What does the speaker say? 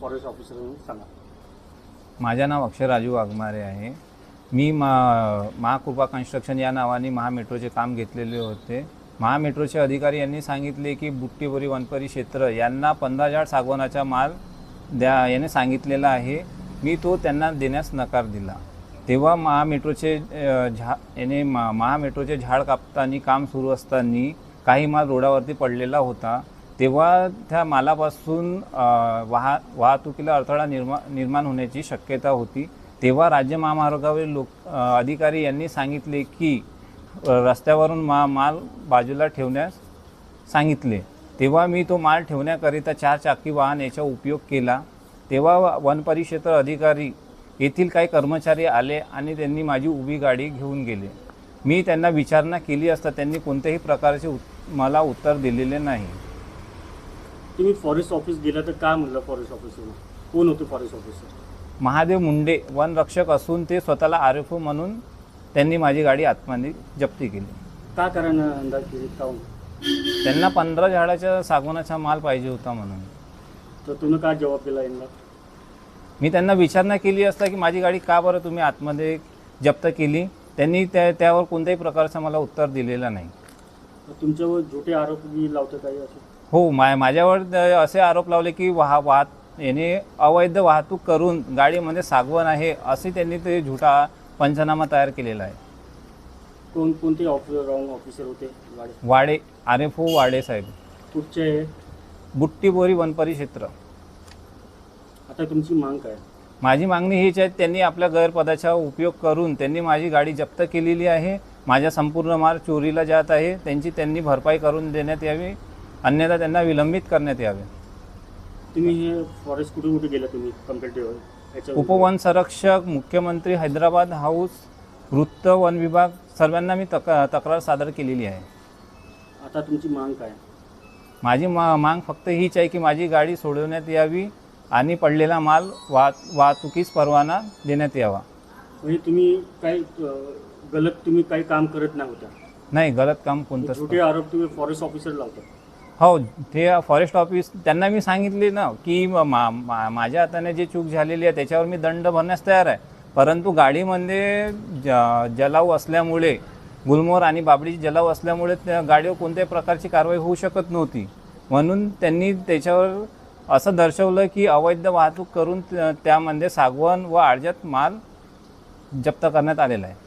Forest officer म्हणून सांगा. माझं नाव अक्षय राजू वाघमारे आहे. मी मा महाकृपा कन्स्ट्रक्शन या नावाने महामेट्रोचे काम घेतलेले होते. महामेट्रोचे अधिकारी यांनी सांगितले की बुट्टीबोरी वनपरी क्षेत्र यांना पंधरा झाड सागवानाचा माल द्या याने सांगितलेला आहे. मी तो त्यांना देण्यास नकार दिला. तेव्हा महामेट्रोचे झा याने मा महामेट्रोचे झाड कापताना काम सुरू असताना काही माल रोडावरती पडलेला होता. तेव्हा त्या मालापासून वाहा वाहतुकीला अडथळा निर्मा निर्माण होण्याची शक्यता होती. तेव्हा राज्य महामार्गावरील लोक अधिकारी यांनी सांगितले की रस्त्यावरून मा माल बाजूला ठेवण्यास सांगितले. तेव्हा मी तो माल ठेवण्याकरिता चार चाकी वाहन याचा उपयोग केला. तेव्हा व- वन परिक्षेत्र अधिकारी येथील काही कर्मचारी आले आणि त्यांनी माझी उभी गाडी घेऊन गेले. मी त्यांना विचारणा केली असता त्यांनी कोणत्याही प्रकारचे उत मला उत्तर दिलेले नाही. तुम्ही फॉरेस्ट ऑफिस गेला तर काय म्हणलं फॉरेस्ट ऑफिसर कोण होते फॉरेस्ट ऑफिसर महादेव मुंडे वनरक्षक असून ते स्वतःला आर एफ ओ म्हणून त्यांनी माझी गाडी आतमध्ये जप्ती केली. का कारण अंदाज केली? काऊन त्यांना पंधरा झाडाच्या सागवानाचा माल पाहिजे होता म्हणून. तर तुम्ही काय जबाब दिला यांना? मी त्यांना विचारणा केली असता की माझी गाडी का बरं तुम्ही आतमध्ये जप्त केली? त्यांनी त्या त्यावर कोणत्याही प्रकारचं मला उत्तर दिलेलं नाही. तुमच्यावर झोटे आरोप बी लावते काही असे? हो मा माझ्यावर असे आरोप लावले की वाह वाहत याने अवैध वाहतूक करून गाडीमध्ये सागवण आहे असे त्यांनी ते झुटा पंचनामा तयार केलेला आहे. कोण कोणते ऑफिसर रॉंग ऑफिसर होते वाडे? आर एफ ओ वाडे साहेब. कुठचे बुट्टीबोरी वनपरी क्षेत्र आता तुमची मांग काय? माझी मागणी हीच आहे त्यांनी आपल्या गैरपदाचा उपयोग करून त्यांनी माझी गाडी जप्त केलेली आहे माझ्या संपूर्ण माल चोरीला जात आहे त्यांची त्यांनी भरपाई करून देण्यात यावी अन्यथा त्यांना विलंबित करण्यात यावे. तुम्ही हे फॉरेस्ट कुठे कुठे गेला तुम्ही याच्या उपवन संरक्षक मुख्यमंत्री हैदराबाद हाऊस वृत्त वन विभाग सर्वांना मी तक तक्रार सादर केलेली आहे. आता तुमची मांग काय? माझी मा माग फक्त हीच आहे की माझी गाडी सोडवण्यात यावी आणि पडलेला माल वाह वाहतुकीस परवाना देण्यात यावा. म्हणजे तुम्ही काही अं, गलत तुम्ही काही काम करत नाही होता? नाही गलत काम कोणतंच झोटे आरोप तुम्ही फॉरेस्ट ऑफिसर लावता. हो ते फॉरेस्ट ऑफिस त्यांना मी सांगितले ना की मा, मा, माझ्या हाताने जे चूक झालेली आहे त्याच्यावर मी दंड भरण्यास तयार आहे. परंतु गाडीमध्ये ज जलाव असल्यामुळे गुलमोहर आणि बाबडीची जलाव असल्यामुळे त्या गाडीवर कोणत्याही प्रकारची कारवाई होऊ शकत नव्हती. म्हणून त्यांनी त्याच्यावर असं दर्शवलं की अवैध वाहतूक करून त्यामध्ये सागवन व आडजात माल जप्त करण्यात आलेला आहे.